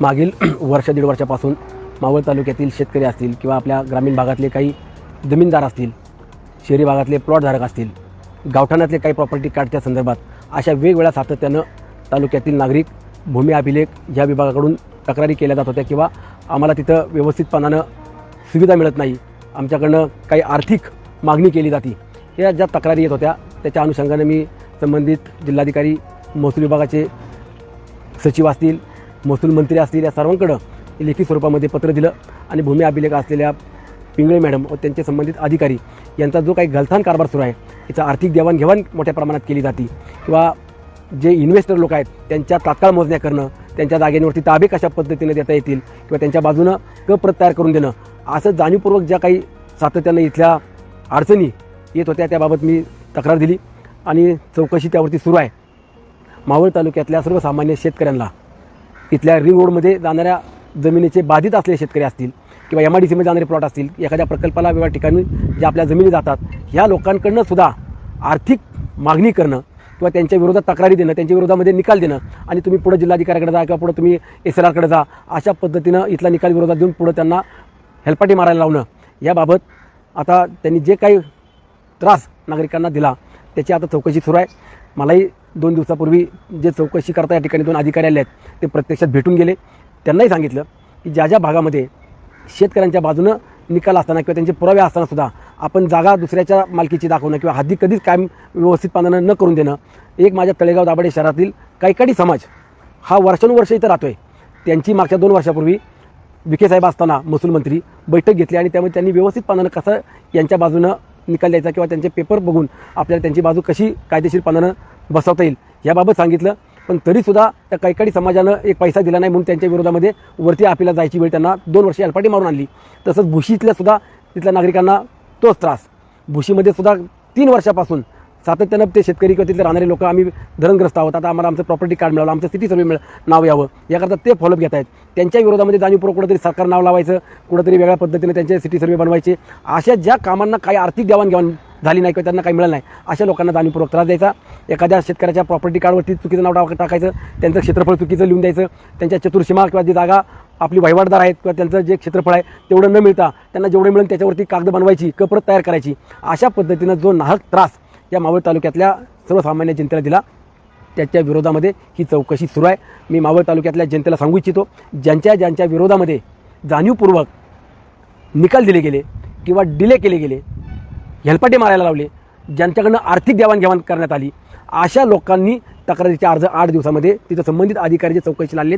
मागील वर्ष दीड वर्षापासून मावळ तालुक्यातील शेतकरी असतील किंवा आपल्या ग्रामीण भागातले काही जमीनदार असतील शहरी भागातले प्लॉटधारक असतील गावठाणातले काही प्रॉपर्टी कार्डच्या संदर्भात अशा वेगवेगळ्या सातत्यानं तालुक्यातील नागरिक भूमी अभिलेख या विभागाकडून तक्रारी केल्या जात होत्या किंवा आम्हाला तिथं व्यवस्थितपणानं सुविधा मिळत नाही आमच्याकडनं काही आर्थिक मागणी केली जाते या ज्या तक्रारी येत होत्या त्याच्या अनुषंगाने मी संबंधित जिल्हाधिकारी महसूल विभागाचे सचिव असतील महसूल मंत्री असलेल्या सर्वांकडं लेखी स्वरूपामध्ये पत्र दिलं आणि भूमी अभिलेख असलेल्या पिंगळे मॅडम व त्यांचे संबंधित अधिकारी यांचा जो काही गलथान कारभार सुरू आहे याचा आर्थिक देवाणघेवाण मोठ्या प्रमाणात केली जाते. किंवा जे इन्व्हेस्टर लोक आहेत त्यांच्या तात्काळ मोजण्या करणं त्यांच्या जागेंवरती ताबे कशा पद्धतीने देता येतील किंवा त्यांच्या बाजूनं क प्रत तयार करून देणं असं जाणीवपूर्वक ज्या काही सातत्यानं इथल्या अडचणी येत होत्या त्याबाबत मी तक्रार दिली आणि चौकशी त्यावरती सुरू आहे. मावळ तालुक्यातल्या सर्वसामान्य शेतकऱ्यांना इथल्या रिंग रोडमध्ये जाणाऱ्या जमिनीचे बाधित असलेले शेतकरी असतील किंवा एम आय डी सीमध्ये जाणारे प्लॉट असतील एखाद्या प्रकल्पाला वेगळ्या ठिकाणी ज्या आपल्या जमिनी जातात ह्या लोकांकडनं सुद्धा आर्थिक मागणी करणं किंवा त्यांच्या विरोधात तक्रारी देणं त्यांच्या विरोधामध्ये निकाल देणं आणि तुम्ही पुढे जिल्हाधिकाऱ्याकडे जा किंवा पुढे तुम्ही एस एल आरकडे जा अशा पद्धतीनं इथला निकाल विरोधात देऊन पुढं त्यांना हेलपाटी मारायला लावणं याबाबत आता त्यांनी जे काही त्रास नागरिकांना दिला त्याची आता चौकशी सुरू आहे. मलाही दोन दिवसापूर्वी जे चौकशी करता या ठिकाणी दोन अधिकारी आले आहेत ते प्रत्यक्षात भेटून गेले. त्यांनाही सांगितलं की ज्या ज्या भागामध्ये शेतकऱ्यांच्या बाजूनं निकाल असताना किंवा त्यांचे पुरावे असताना सुद्धा आपण जागा दुसऱ्याच्या मालकीची दाखवणं किंवा हद्दी कधीच कायम व्यवस्थितपणानं न करून देणं एक माझ्या तळेगाव दाभाडे शहरातील कैकाडी समाज हा वर्षानुवर्ष इथं राहतोय. त्यांची मागच्या दोन वर्षापूर्वी विखे साहेब असताना महसूल मंत्री बैठक घेतली आणि त्यामुळे त्यांनी व्यवस्थितपणानं कसं यांच्या बाजूनं निकाल द्यायचा किंवा त्यांचे पेपर बघून आपल्याला त्यांची बाजू कशी कायदेशीरपणानं बसवता येईल याबाबत सांगितलं. पण तरीसुद्धा त्या कैकाडी समाजानं एक पैसा दिला नाही म्हणून त्यांच्या विरोधामध्ये वरती आपल्याला जायची वेळ त्यांना दोन वर्षे अलपाटी मारून आणली. तसंच भुशीतल्या सुद्धा तिथल्या नागरिकांना तोच त्रास. भुशीमध्ये सुद्धा तीन वर्षापासून सातत्यानं ते शेतकरी किंवा तिथले राहणारे लोक आम्ही धरणग्रस्त आहोत. आता आम्हाला आमचं प्रॉपर्टी कार्ड मिळालं आमचं सिटी सर्वे मिळ नाव यावं. याकरता ते फॉलोअप घेत आहेत. त्यांच्या विरोधामध्ये जाणीवपूर्वक कुठंतरी सरकार नाव लावायचं कुठंतरी वेगळ्या पद्धतीने त्यांचे सिटी सर्वे बनवायचे. अशा ज्या कामांना काही आर्थिक देवाणघेवाण झाली नाही किंवा त्यांना काही मिळालं नाही अशा लोकांना जाणीवपूर्वक त्रास द्यायचा. एखाद्या शेतकऱ्याच्या प्रॉपर्टी कार्डवरती चुकीचं नाव टाक- टाकायचं त्यांचं क्षेत्रफळ चुकीचं लिहून द्यायचं त्यांच्या चतुर्सीमा किंवा जी जागा आपली वहिवाटदार आहेत किंवा त्यांचं जे क्षेत्रफळ आहे तेवढं न मिळता त्यांना जेवढे मिळेल त्याच्यावरती कागद बनवायची कपरत तयार करायची. अशा पद्धतीनं जो नाहक त्रास या मावळ तालुक्यातल्या सर्वसामान्य जनतेला दिला. त्याच्या विरोधामध्ये ही चौकशी सुरू आहे. मी मावळ तालुक्यातल्या जनतेला सांगू इच्छितो ज्यांच्या ज्यांच्या विरोधामध्ये जाणीवपूर्वक निकाल दिले गेले किंवा डिले केले गेले हेलपाटे मारायला लावले ज्यांच्याकडनं आर्थिक देवाणघेवाण करण्यात आली अशा लोकांनी तक्रारीचे अर्ज आठ दिवसामध्ये तिथं संबंधित अधिकारी जे चौकशीला आले